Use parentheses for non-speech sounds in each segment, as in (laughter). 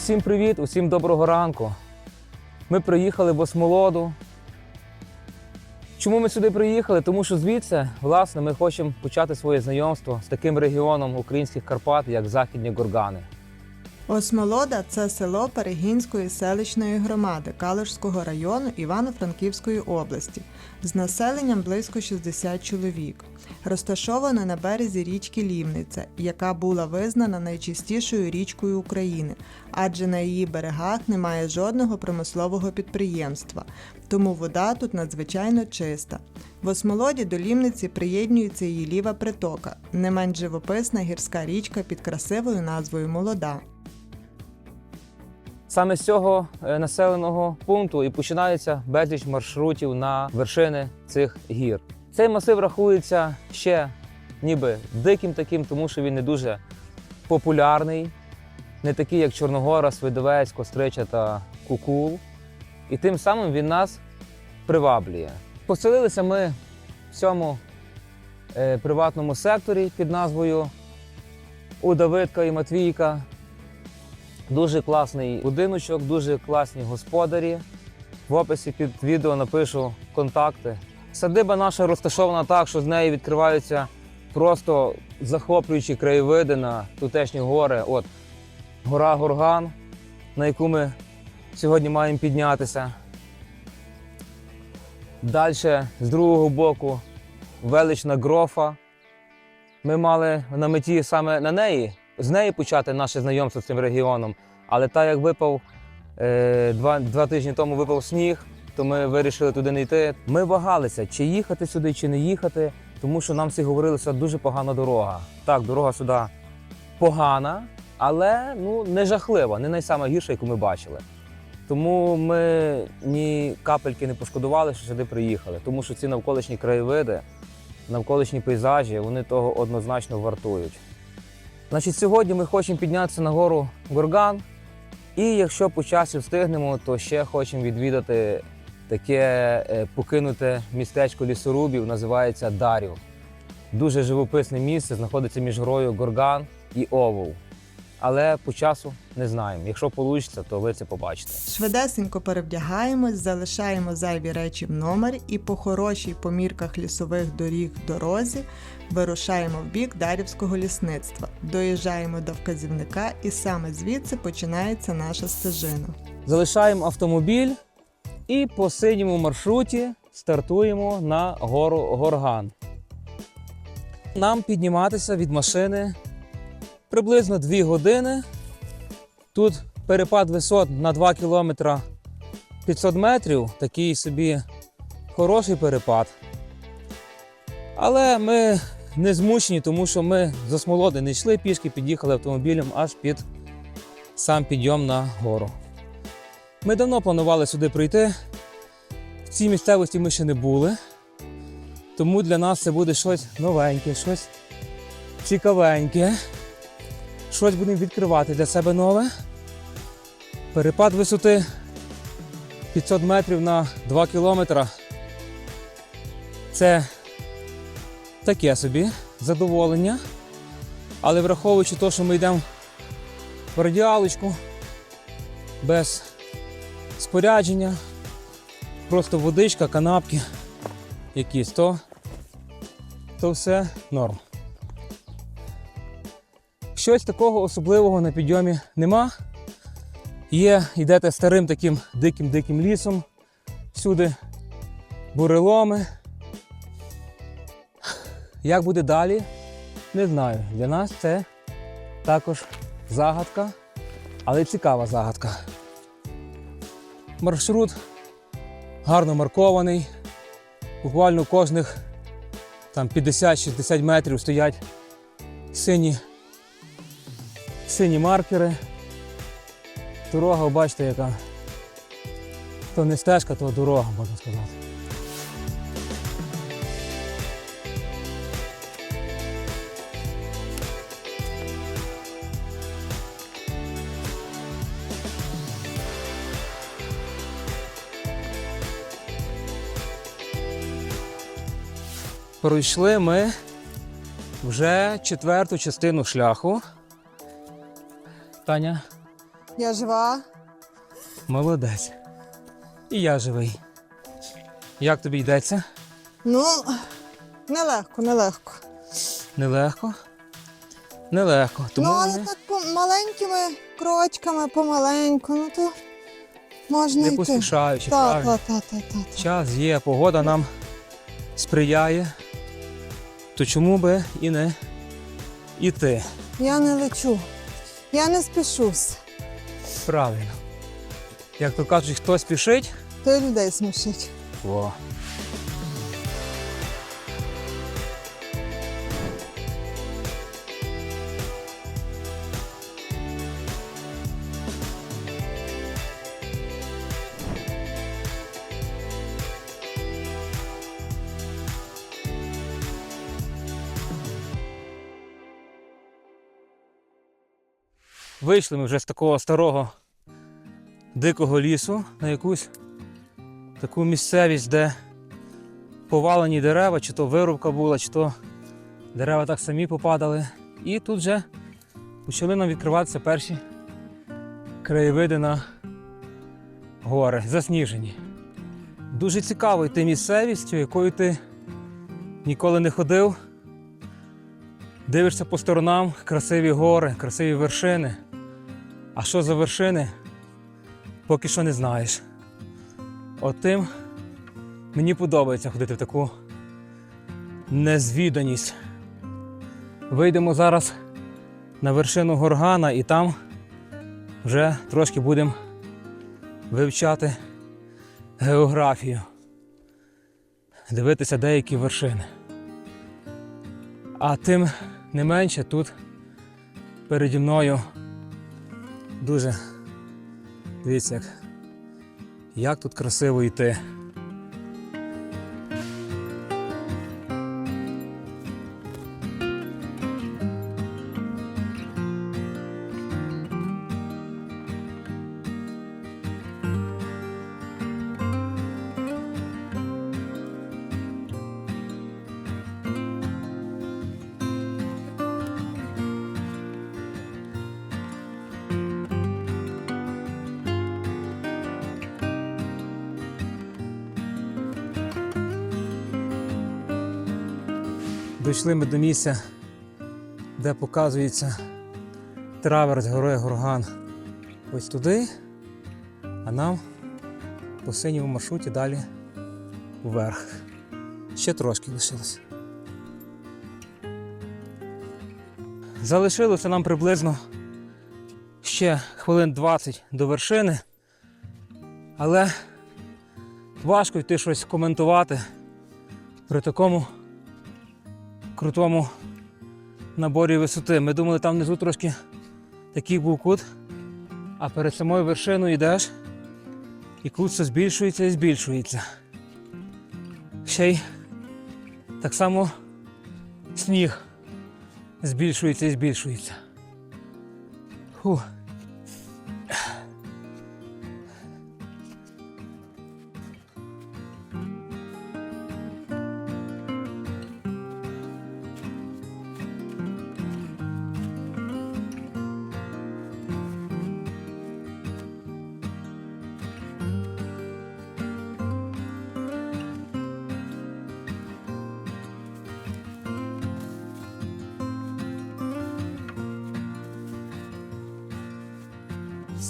Усім привіт, усім доброго ранку. Ми приїхали в Осмолоду. Чому ми сюди приїхали? Тому що звідси, власне, ми хочемо почати своє знайомство з таким регіоном українських Карпат, як Західні Горгани. Осмолода це село Перегінської селищної громади Калужського району Івано-Франківської області з населенням близько 60 чоловік. Розташоване на березі річки Лівниця, яка була визнана найчистішою річкою України, адже на її берегах немає жодного промислового підприємства, тому вода тут надзвичайно чиста. В Осмолоді до Лівниці приєднюється її ліва притока, не менш живописна гірська річка під красивою назвою Молода. Саме з цього е, населеного пункту і починається безліч маршрутів на вершини цих гір. Цей масив рахується ще ніби диким таким, тому що він не дуже популярний, не такий, як Чорногора, Свидовець, Кострича та Кукул. І тим самим він нас приваблює. Поселилися ми в цьому е, приватному секторі під назвою у Давидка і Матвійка. Дуже класний будиночок, дуже класні господарі. В описі під відео напишу контакти. Садиба наша розташована так, що з неї відкриваються просто захоплюючі краєвиди на тутешні гори. От гора Горган, на яку ми сьогодні маємо піднятися. Далі з другого боку велична грофа. Ми мали на меті саме на неї, з неї почати наше знайомство з цим регіоном. Але так як випав е, два, два тижні тому випав сніг, то ми вирішили туди не йти. Ми вагалися, чи їхати сюди, чи не їхати, тому що нам всі говорили, що дуже погана дорога. Так, дорога сюди погана, але ну, не жахлива, не найсама гірша, яку ми бачили. Тому ми ні капельки не пошкодували, що сюди приїхали, тому що ці навколишні краєвиди, навколишні пейзажі, вони того однозначно вартують. Значить, сьогодні ми хочемо піднятися на гору Горган. І якщо по часі встигнемо, то ще хочемо відвідати таке е, покинуте містечко лісорубів, називається Дарів. Дуже живописне місце, знаходиться між горою Горган і Овол. Але по часу не знаємо. Якщо вийде, то ви це побачите. Швидесенько перевдягаємось, залишаємо зайві речі в номері і по хорошій помірках лісових доріг дорозі вирушаємо в бік Дарівського лісництва. Доїжджаємо до вказівника, і саме звідси починається наша стежина. Залишаємо автомобіль і по синьому маршруті стартуємо на гору Горган. Нам підніматися від машини приблизно 2 години. Тут перепад висот на 2 км 500 метрів, такий собі хороший перепад. Але ми не змучені, тому що ми з Осмолоди не йшли пішки, під'їхали автомобілем аж під сам підйом на гору. Ми давно планували сюди прийти. В цій місцевості ми ще не були. Тому для нас це буде щось новеньке, щось цікавеньке. Щось будемо відкривати для себе нове. Перепад висоти 500 метрів на 2 кілометра. Це таке собі задоволення. Але враховуючи те, що ми йдемо в радіалочку без спорядження, просто водичка, канапки якісь, то, то все норм. Щось такого особливого на підйомі нема. Є, йдете старим таким диким-диким лісом, всюди буреломи. Як буде далі, не знаю. Для нас це також загадка, але цікава загадка. Маршрут гарно маркований. Буквально кожних там 50-60 метрів стоять сині, сині маркери. Дорога, бачите, яка то не стежка, то дорога, можна сказати. Пройшли ми вже четверту частину шляху. Таня, Я жива. Молодець. І я живий. Як тобі йдеться? Ну, нелегко, нелегко. Нелегко? Нелегко. Тому ну, але ми так по маленькими крочками, помаленьку, ну то можна не йти. поспішаючи, Так, правильно. так, так, так, так. Час є, погода нам сприяє. То чому би і не іти? Я не лечу. Я не спішусь. Правильно. Як то кажуть, хто спішить, То й людей смішить. О. Вийшли ми вже з такого старого дикого лісу на якусь таку місцевість, де повалені дерева, чи то вирубка була, чи то дерева так самі попадали. І тут вже почали нам відкриватися перші краєвиди на гори, засніжені. Дуже цікаво йти місцевістю, якою ти ніколи не ходив. Дивишся по сторонам, красиві гори, красиві вершини. А що за вершини? Поки що не знаєш. От тим мені подобається ходити в таку незвіданість. Вийдемо зараз на вершину горгана і там вже трошки будемо вивчати географію, дивитися деякі вершини. А тим не менше тут переді мною дуже дивіться, як тут красиво йти. Дійшли ми до місця, де показується траверс гори Горган. Ось туди, а нам по синьому маршруті далі вверх. Ще трошки лишилось. Залишилося нам приблизно ще хвилин 20 до вершини, але важко йти щось коментувати при такому крутому наборі висоти. Ми думали, там внизу трошки такий був кут, а перед самою вершиною йдеш, і кут все збільшується і збільшується. Ще й так само сніг збільшується і збільшується. Фух.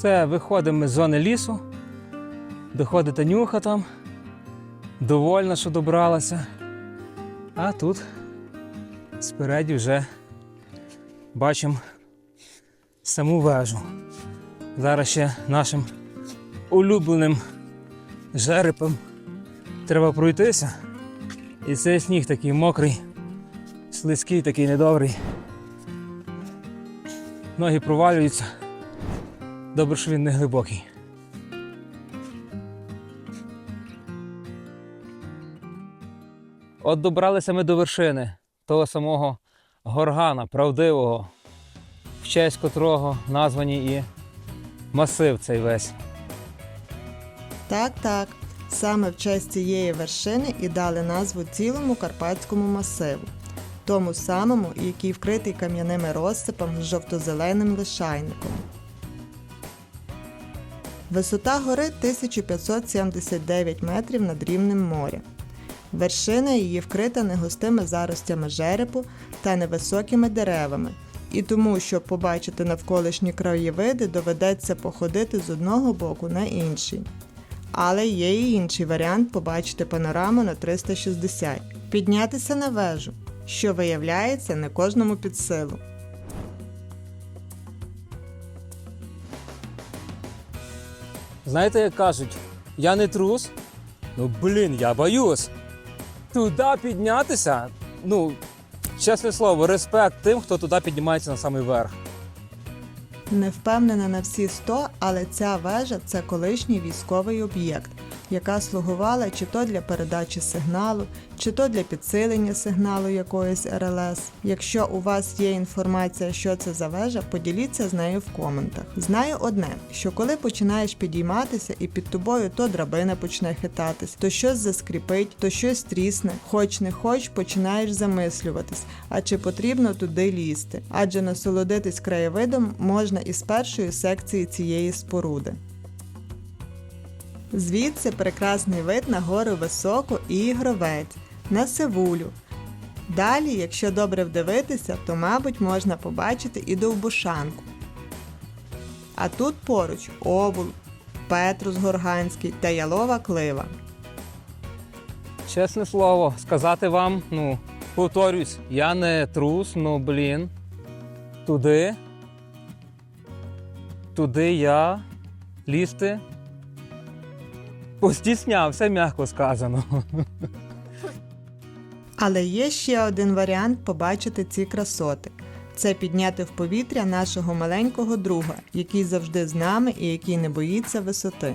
Все, виходимо з зони лісу, доходить Танюха там, довольна, що добралася. А тут спереді вже бачимо саму вежу. Зараз ще нашим улюбленим жерепом треба пройтися. І цей сніг такий мокрий, слизький, такий недобрий. Ноги провалюються. Добре, що він не глибокий. От добралися ми до вершини того самого горгана, правдивого, в честь котрого названі і масив цей весь. Так, так. Саме в честь цієї вершини і дали назву цілому карпатському масиву, тому самому, який вкритий кам'яними розсипами з жовто-зеленим лишайником. Висота гори 1579 метрів над рівнем моря. Вершина її вкрита негустими заростями жерепу та невисокими деревами, і тому, щоб побачити навколишні краєвиди, доведеться походити з одного боку на інший. Але є і інший варіант побачити панораму на 360 піднятися на вежу, що виявляється не кожному під силу. Знаєте, як кажуть, я не трус. Ну блін, я боюсь. Туди піднятися. Ну, чесне слово, респект тим, хто туди піднімається на самий верх. Не впевнена на всі 100, але ця вежа це колишній військовий об'єкт, яка слугувала чи то для передачі сигналу, чи то для підсилення сигналу якоїсь РЛС. Якщо у вас є інформація, що це за вежа, поділіться з нею в коментах. Знаю одне, що коли починаєш підійматися і під тобою то драбина почне хитатись, то щось заскріпить, то щось трісне, хоч не хоч починаєш замислюватись, а чи потрібно туди лізти, адже насолодитись краєвидом можна із першої секції цієї споруди. Звідси прекрасний вид на гору Високу і Ігровець, на Севулю. Далі, якщо добре вдивитися, то, мабуть, можна побачити і Довбушанку. А тут поруч Овул, Петрус Горганський та Ялова Клива. Чесне слово, сказати вам, ну, повторюсь, я не трус, ну блін. Туди. Туди я лізти. Постіснявся, м'яко сказано. (laughs) Але є ще один варіант побачити ці красоти. Це підняти в повітря нашого маленького друга, який завжди з нами і який не боїться висоти.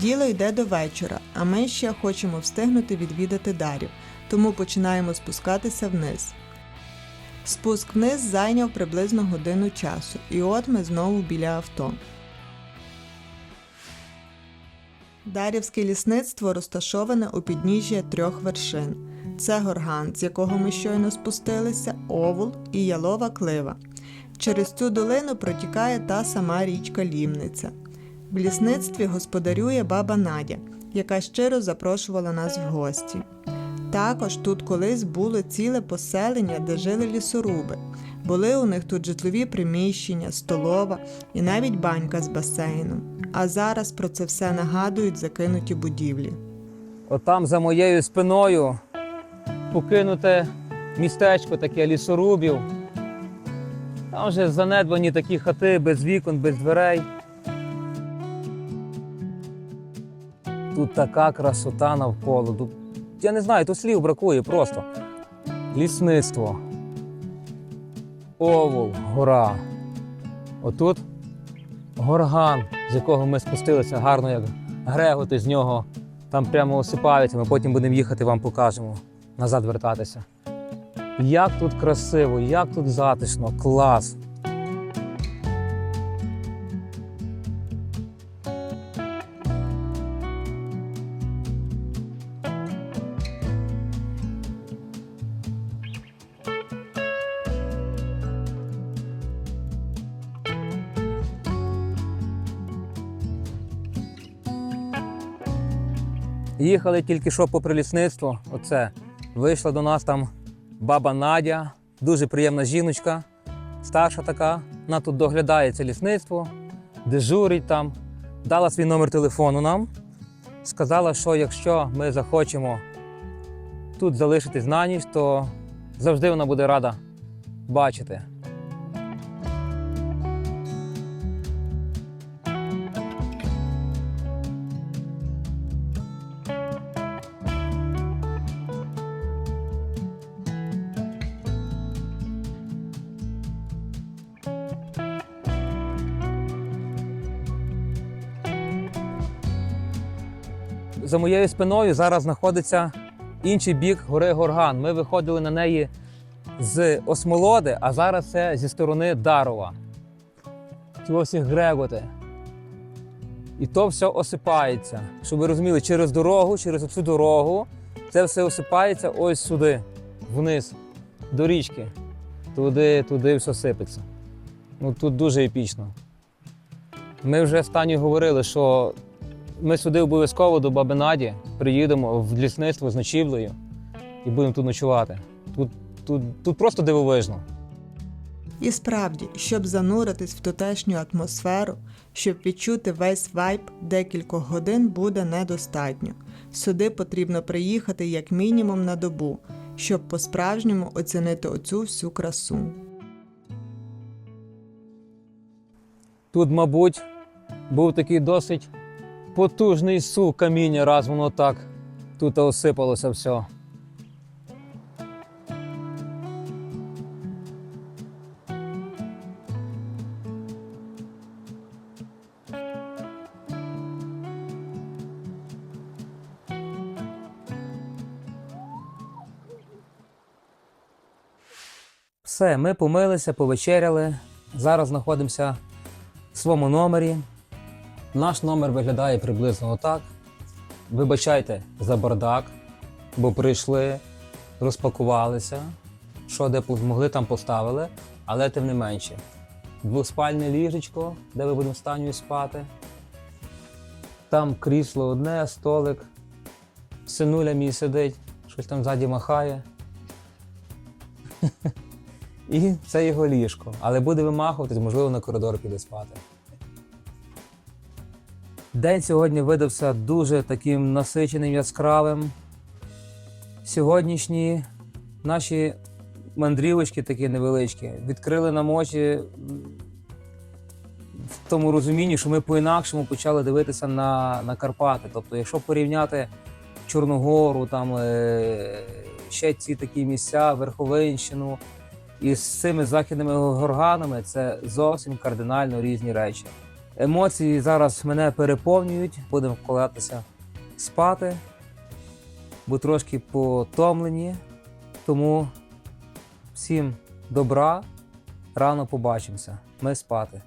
Діло йде до вечора, а ми ще хочемо встигнути відвідати Дарів, тому починаємо спускатися вниз. Спуск вниз зайняв приблизно годину часу, і от ми знову біля авто. Дарівське лісництво розташоване у підніжжя трьох вершин. Це горган, з якого ми щойно спустилися, Овул і Ялова Клива. Через цю долину протікає та сама річка Лімниця. В лісництві господарює баба Надя, яка щиро запрошувала нас в гості. Також тут колись було ціле поселення, де жили лісоруби. Були у них тут житлові приміщення, столова і навіть банька з басейном. А зараз про це все нагадують закинуті будівлі. Отам за моєю спиною покинуте містечко таке лісорубів. Там вже занедбані такі хати без вікон, без дверей. Тут така красота навколо. Тут, я не знаю, тут слів бракує просто. Лісництво. Овул, гора. Отут горган, з якого ми спустилися, гарно як греготи з нього. Там прямо осипаються, ми потім будемо їхати, вам покажемо, назад вертатися. Як тут красиво, як тут затишно, клас. Їхали тільки що попри лісництво. Оце вийшла до нас там баба Надя, дуже приємна жіночка, старша така. Вона тут доглядає це лісництво, дежурить там, дала свій номер телефону нам. Сказала, що якщо ми захочемо тут залишитись на ніч, то завжди вона буде рада бачити. За моєю спиною зараз знаходиться інший бік гори Горган. Ми виходили на неї з Осмолоди, а зараз це зі сторони Дарова. Ті їх греготи. І то все осипається. Щоб ви розуміли, через дорогу, через цю дорогу, це все осипається ось сюди, вниз, до річки. Туди, туди все сипеться. Ну тут дуже епічно. Ми вже Таню говорили, що ми сюди обов'язково до Баби Наді приїдемо в лісництво з ночівлею і будемо тут ночувати. Тут, тут, тут просто дивовижно. І справді, щоб зануритись в тутешню атмосферу, щоб відчути весь вайб, декількох годин буде недостатньо. Сюди потрібно приїхати як мінімум на добу, щоб по-справжньому оцінити оцю всю красу. Тут, мабуть, був такий досить потужний сук каміння, раз воно так тут осипалося все. Все, ми помилися, повечеряли. Зараз знаходимося в своєму номері. Наш номер виглядає приблизно отак. Вибачайте за бардак, бо прийшли, розпакувалися, що де змогли, там поставили, але тим не менше. Двоспальне ліжечко, де ми будемо з спати. Там крісло одне, столик. Синуля мій сидить, щось там ззаді махає. (laughs) І це його ліжко. Але буде вимахуватись, можливо, на коридор піде спати. День сьогодні видався дуже таким насиченим, яскравим. Сьогоднішні наші мандрівочки такі невеличкі відкрили нам очі в тому розумінні, що ми по-інакшому почали дивитися на, на Карпати. Тобто, якщо порівняти Чорногору, там е, ще ці такі місця, Верховинщину, і з цими західними горганами це зовсім кардинально різні речі. Емоції зараз мене переповнюють, будемо вкладатися спати, бо трошки потомлені. Тому всім добра, рано побачимося. Ми спати.